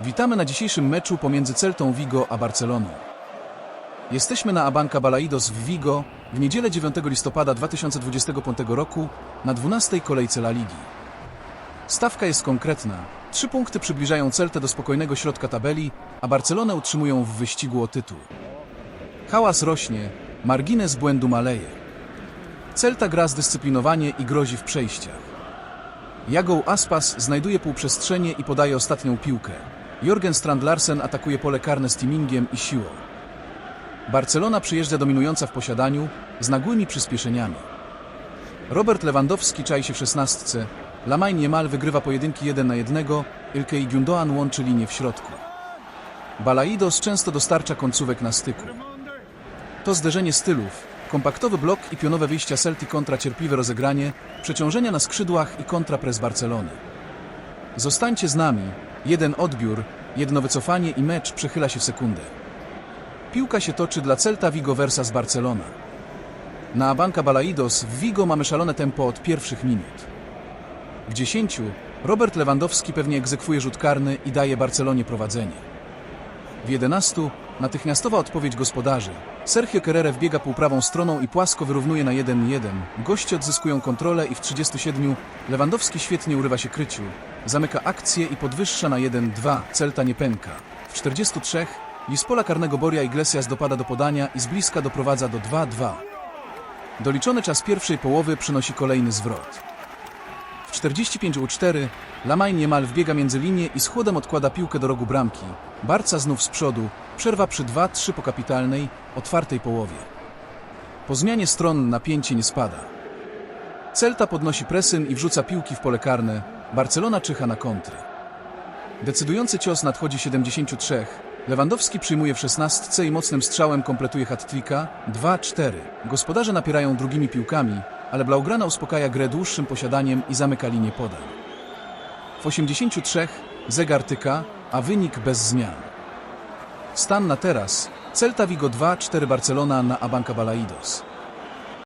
Witamy na dzisiejszym meczu pomiędzy Celtą Vigo a Barceloną. Jesteśmy na Abanca Balaidos w Vigo w niedzielę 9 listopada 2025 roku na 12 kolejce La Ligi. Stawka jest konkretna. Trzy punkty przybliżają Celtę do spokojnego środka tabeli, a Barcelonę utrzymują w wyścigu o tytuł. Hałas rośnie, margines błędu maleje. Celta gra zdyscyplinowanie i grozi w przejściach. Jagą Aspas znajduje półprzestrzenie i podaje ostatnią piłkę. Jorgen Strand Larsen atakuje pole karne steamingiem i siłą. Barcelona przyjeżdża dominująca w posiadaniu, z nagłymi przyspieszeniami. Robert Lewandowski czai się w szesnastce, Lamine Yamal wygrywa pojedynki 1 na 1, Ilkay Gundogan łączy linię w środku. Balaidos często dostarcza końcówek na styku. To zderzenie stylów, kompaktowy blok i pionowe wyjścia Celtic kontra cierpliwe rozegranie, przeciążenia na skrzydłach i kontrapres Barcelony. Zostańcie z nami, jeden odbiór, jedno wycofanie i mecz przechyla się w sekundę. Piłka się toczy dla Celta Vigo versus Barcelona. Na Abanca Balaidos w Vigo mamy szalone tempo od pierwszych minut. W dziesięciu Robert Lewandowski pewnie egzekwuje rzut karny i daje Barcelonie prowadzenie. W 11 natychmiastowa odpowiedź gospodarzy. Sergio Kerere wbiega półprawą stroną i płasko wyrównuje na 1-1. Goście odzyskują kontrolę i w 37 Lewandowski świetnie urywa się kryciu. Zamyka akcję i podwyższa na 1-2. Celta nie pęka. W 43 z pola karnego Boria Iglesias dopada do podania i z bliska doprowadza do 2-2. Doliczony czas pierwszej połowy przynosi kolejny zwrot. W 45 u 4 Lamine niemal wbiega między linię i z chłodem odkłada piłkę do rogu bramki. Barca znów z przodu, przerwa przy 2-3 po kapitalnej, otwartej połowie. Po zmianie stron napięcie nie spada. Celta podnosi presyn i wrzuca piłki w pole karne, Barcelona czyha na kontry. Decydujący cios nadchodzi 73. Lewandowski przyjmuje w 16 i mocnym strzałem kompletuje hat-tricka 2-4. Gospodarze napierają drugimi piłkami, ale Blaugrana uspokaja grę dłuższym posiadaniem i zamyka linię podań. W 83 zegar tyka, a wynik bez zmian. Stan na teraz Celta Vigo 2-4 Barcelona na Abanca Balaidos.